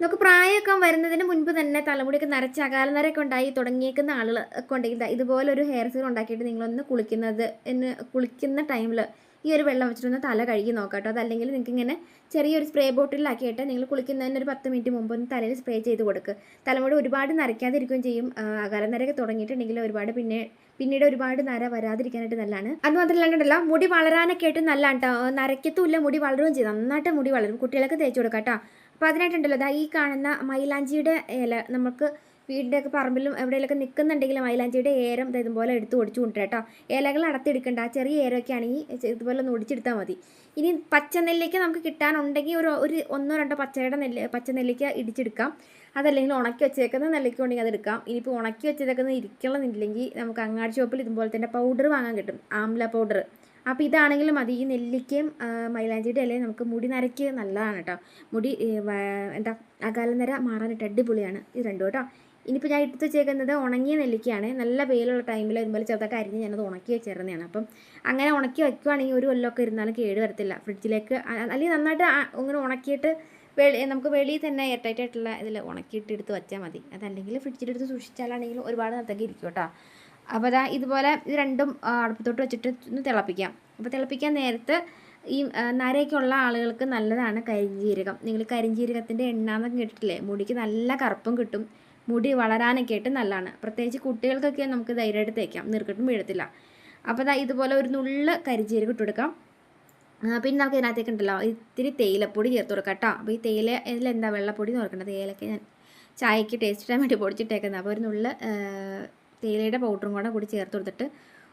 നമുക്ക് പ്രായമൊക്കെ വരുന്നതിന് മുൻപ് തന്നെ തലമുടിയൊക്കെ നരച്ച് അകാലനരയൊക്കെ ഉണ്ടായി തുടങ്ങിയേക്കുന്ന ആളുകൾ ഒക്കെ ഉണ്ടെങ്കിൽ ഇതുപോലെ ഒരു ഹെയർ സീറം ഉണ്ടാക്കിയിട്ട് നിങ്ങളൊന്ന് കുളിക്കുന്നത് എന്ന് കുളിക്കുന്ന ടൈമിൽ ഈ ഒരു വെള്ളം വെച്ചിട്ടൊന്ന് തല കഴുകി നോക്കാം കേട്ടോ അതല്ലെങ്കിൽ നിങ്ങൾക്ക് ഇങ്ങനെ ചെറിയൊരു സ്പ്രേ ബോട്ടിലാക്കിയിട്ട് നിങ്ങൾ കുളിക്കുന്നതിന് ഒരു പത്ത് മിനിറ്റ് മുമ്പ് ഒന്ന് തലയിൽ സ്പ്രേ ചെയ്ത് കൊടുക്കുക തലമുടി ഒരുപാട് നരയ്ക്കാതിരിക്കുകയും ചെയ്യും. അകാലനരയൊക്കെ തുടങ്ങിയിട്ടുണ്ടെങ്കിൽ ഒരുപാട് പിന്നെ പിന്നീട് ഒരുപാട് നര വരാതിരിക്കാനായിട്ട് നല്ലതാണ്. അത് മാത്രമല്ലാണ്ടല്ലോ മുടി വളരാനൊക്കെ ആയിട്ട് നല്ലതാണ് കേട്ടോ നരയ്ക്കത്തുമില്ല മുടി വളരുകയും ചെയ്യും. നന്നായിട്ട് മുടി വളരും. കുട്ടികൾക്ക് തേച്ച് കൊടുക്കാം കേട്ടോ അപ്പോൾ അതിനായിട്ടുണ്ടല്ലോ ദാ ഈ കാണുന്ന മൈലാഞ്ചിയുടെ ഇല നമുക്ക് വീടിന്റെയൊക്കെ പറമ്പിലും എവിടെയെങ്കിലൊക്കെ നിൽക്കുന്നുണ്ടെങ്കിൽ മൈലാഞ്ചിയുടെ ഏരം ഇതുപോലെ എടുത്ത് ഒടിച്ചു കൊണ്ടുവരാം കേട്ടോ. ഇലകൾ ആ ചെറിയ ഏരമൊക്കെ ആണെങ്കിൽ ഇതുപോലെ ഒന്ന് ഒടിച്ചെടുത്താൽ മതി. ഇനി പച്ചനെല്ലിക്ക നമുക്ക് കിട്ടാനുണ്ടെങ്കിൽ ഒരു ഒരു ഒന്നോ രണ്ടോ പച്ചയുടെ നെല്ല് പച്ചനെല്ലിക്ക ഇടിച്ചെടുക്കാം. അതല്ലെങ്കിൽ ഉണക്കി വെച്ചേക്കുന്ന നെല്ലിക്ക ഉണ്ടെങ്കിൽ അതെടുക്കാം ഇനിയിപ്പോൾ ഉണക്കി വെച്ചേക്കുന്നത് ഇരിക്കണമെന്നില്ലെങ്കിൽ നമുക്ക് അങ്ങാടി ഷോപ്പിൽ ഇതുപോലെ തന്നെ പൗഡർ വാങ്ങാൻ കിട്ടും. ആംല പൗഡർ. അപ്പോൾ ഇതാണെങ്കിലും മതി. ഈ നെല്ലിക്കയും മൈലാഞ്ചിയുടെ ഇലയും നമുക്ക് മുടി നരയ്ക്ക് നല്ലതാണ് കേട്ടോ മുടി എന്താ അകാല എന്താ അകാലനര മാറാനായിട്ട് അടിപൊളിയാണ് ഇത് രണ്ടും കേട്ടോ ഇനിയിപ്പോൾ ഞാൻ എടുത്ത് വെച്ചേക്കുന്നത് ഉണങ്ങിയ നെല്ലിക്കയാണ്. നല്ല വെയിലുള്ള ടൈമിൽ ഇതുപോലെ ചെറുതായിട്ട് അരിഞ്ഞ് ഞാനത് ഉണക്കി വെച്ചിരുന്നതാണ് അപ്പം അങ്ങനെ ഉണക്കി വയ്ക്കുവാണെങ്കിൽ ഒരു കൊല്ലമൊക്കെ ഇരുന്നാലും കേട് വരത്തില്ല. ഫ്രിഡ്ജിലേക്ക് അല്ലെങ്കിൽ നന്നായിട്ട് ഇങ്ങനെ ഉണക്കിയിട്ട് വെളി നമുക്ക് വെളിയിൽ തന്നെ എയർ ടൈറ്റ് ആയിട്ടുള്ള ഇതിൽ ഉണക്കിയിട്ട് എടുത്ത് വെച്ചാൽ മതി. അതല്ലെങ്കിൽ ഫ്രിഡ്ജിലെടുത്ത് സൂക്ഷിച്ചാലാണെങ്കിലും ഒരുപാട് നേരത്തേക്ക് ഇരിക്കും കേട്ടോ അപ്പോൾ അതാ ഇതുപോലെ ഇത് രണ്ടും അടുപ്പത്തോട്ട് വെച്ചിട്ട് ഒന്ന് തിളപ്പിക്കാം. അപ്പോൾ തിളപ്പിക്കാൻ നേരത്ത് ഈ നരയൊക്കെ ഉള്ള ആളുകൾക്ക് നല്ലതാണ് കരിഞ്ജീരകം നിങ്ങൾ കരിഞ്ജീരകത്തിന്റെ എണ്ണ എന്നൊക്കെ കേട്ടിട്ടില്ലേ? മുടിക്ക് നല്ല കറുപ്പും കിട്ടും. മുടി വളരാനൊക്കെ ആയിട്ട് നല്ലതാണ്. പ്രത്യേകിച്ച് കുട്ടികൾക്കൊക്കെ നമുക്ക് ധൈര്യമായിട്ട് തേക്കാം. നീർക്കെട്ടും വീഴത്തില്ല. അപ്പോൾ അതാ ഇതുപോലെ ഒരു നുള്ള് കരിഞ്ജീരകം ഇട്ട് കൊടുക്കാം. ആ, പിന്നെ നമുക്ക് ഇതിനകത്തേക്ക് ഉണ്ടല്ലോ ഇത്തിരി തേയിലപ്പൊടി ചേർത്ത് കൊടുക്കാം കേട്ടോ. അപ്പോൾ ഈ തേയില ഇതിലെന്താ വെള്ളപ്പൊടി എന്ന് ഓർക്കേണ്ടത് തേയിലൊക്കെ ഞാൻ ചായക്ക് ടേസ്റ്റ് ഇടാൻ വേണ്ടി പൊടിച്ചിട്ടേക്കുന്നത്. അപ്പോൾ ഒരു നുള്ള് തേയിലയുടെ പൗഡറും കൂടെ കൂടി ചേർത്ത് കൊടുത്തിട്ട്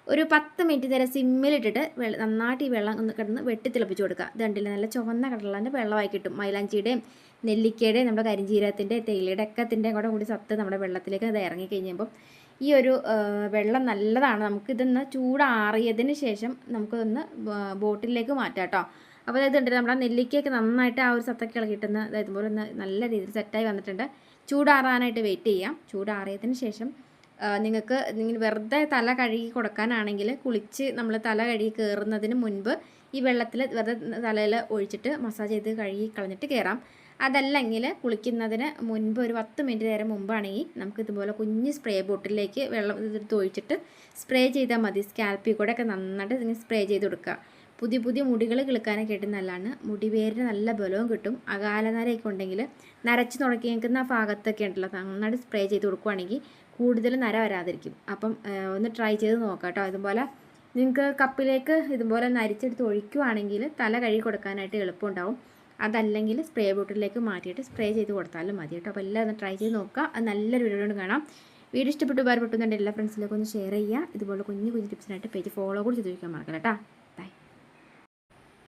ഒരു പത്ത് മിനിറ്റ് നേരം സിമ്മിലിട്ടിട്ട് വെള്ളം നന്നായിട്ട് ഈ വെള്ളം ഒന്ന് കിടന്ന് വെട്ടി തിളപ്പിച്ച് കൊടുക്കുക. കണ്ടില്ല? നല്ല ചുവന്ന കടലാന്റെ വെള്ളമായി കിട്ടും. മൈലാഞ്ചിയുടെയും നെല്ലിക്കയുടെയും നമ്മുടെ കരിഞ്ചീരത്തിന്റെ തേയിലയുടെ ഒക്കത്തിന്റെയും കൂടെ കൂടി സത്ത് നമ്മുടെ വെള്ളത്തിലേക്ക് അത് ഇറങ്ങി കഴിഞ്ഞപ്പം ഈ ഒരു വെള്ളം നല്ലതാണ്. നമുക്കിതൊന്ന് ചൂടാറിയതിന് ശേഷം നമുക്കിതൊന്ന് ബോട്ടിലേക്ക് മാറ്റാം കേട്ടോ. അപ്പോൾ അതായത് ഉണ്ട് നമ്മുടെ നെല്ലിക്കയൊക്കെ നന്നായിട്ട് ആ ഒരു സത്തൊക്കെ ഇളകിയിട്ടെന്ന് അതായത് പോലെ ഒന്ന് നല്ല രീതിയിൽ സെറ്റായി വന്നിട്ടുണ്ട്. ചൂടാറാനായിട്ട് വെയിറ്റ് ചെയ്യാം. ചൂടാറിയതിന് ശേഷം നിങ്ങൾക്ക് നിങ്ങൾ വെറുതെ തല കഴുകി കൊടുക്കാനാണെങ്കിൽ കുളിച്ച് നമ്മൾ തല കഴുകി കയറുന്നതിന് മുൻപ് ഈ വെള്ളത്തിൽ വെറുതെ തലയിൽ ഒഴിച്ചിട്ട് മസാജ് ചെയ്ത് കഴുകി കളഞ്ഞിട്ട് കയറാം. അതല്ലെങ്കിൽ കുളിക്കുന്നതിന് മുൻപ് ഒരു പത്ത് മിനിറ്റ് നേരം മുമ്പാണെങ്കിൽ നമുക്ക് ഇതുപോലെ കുഞ്ഞ് സ്പ്രേ ബോട്ടിലേക്ക് വെള്ളം ഇതെടുത്ത് ഒഴിച്ചിട്ട് സ്പ്രേ ചെയ്താൽ മതി. സ്കാൽപ്പിൽ കൂടെ ഒക്കെ നന്നായിട്ട് സ്പ്രേ ചെയ്ത് കൊടുക്കുക. പുതിയ പുതിയ മുടികൾ കിളുക്കാനൊക്കെ ആയിട്ട് നല്ലതാണ്. മുടിവേരിന് നല്ല ബലവും കിട്ടും. അകാലനരയൊക്കെ ഉണ്ടെങ്കിൽ നരച്ച് തുടക്കി നിൽക്കുന്ന ആ ഭാഗത്തൊക്കെ ഉണ്ടല്ലോ നന്നായിട്ട് സ്പ്രേ ചെയ്ത് കൊടുക്കുവാണെങ്കിൽ കൂടുതൽ നര വരാതിരിക്കും. അപ്പം ഒന്ന് ട്രൈ ചെയ്ത് നോക്കാം കേട്ടോ ഇതുപോലെ നിങ്ങൾക്ക് കപ്പിലേക്ക് ഇതുപോലെ നരിച്ചെടുത്ത് ഒഴിക്കുവാണെങ്കിൽ തല കഴുകി കൊടുക്കാനായിട്ട് എളുപ്പമുണ്ടാവും. അതല്ലെങ്കിൽ സ്പ്രേ ബോട്ടിലേക്ക് മാറ്റിയിട്ട് സ്പ്രേ ചെയ്ത് കൊടുത്താലും മതി കേട്ടോ അപ്പോൾ എല്ലാം ഒന്ന് ട്രൈ ചെയ്ത് നോക്കുക അത് നല്ലൊരു വീഡിയോ കാണാം. വീഡിയോ ഇഷ്ടപ്പെട്ട് ഉപകാരപ്പെട്ടുന്നുണ്ട് എല്ലാ ഫ്രണ്ട്സിലേക്കും ഒന്ന് ഷെയർ ചെയ്യുക. ഇതുപോലെ കുഞ്ഞു കുഞ്ഞു ടിപ്സിനായിട്ട് പേജ് ഫോളോ കൂടി ചെയ്ത് വയ്ക്കാൻ മറക്കല്ല കേട്ടോ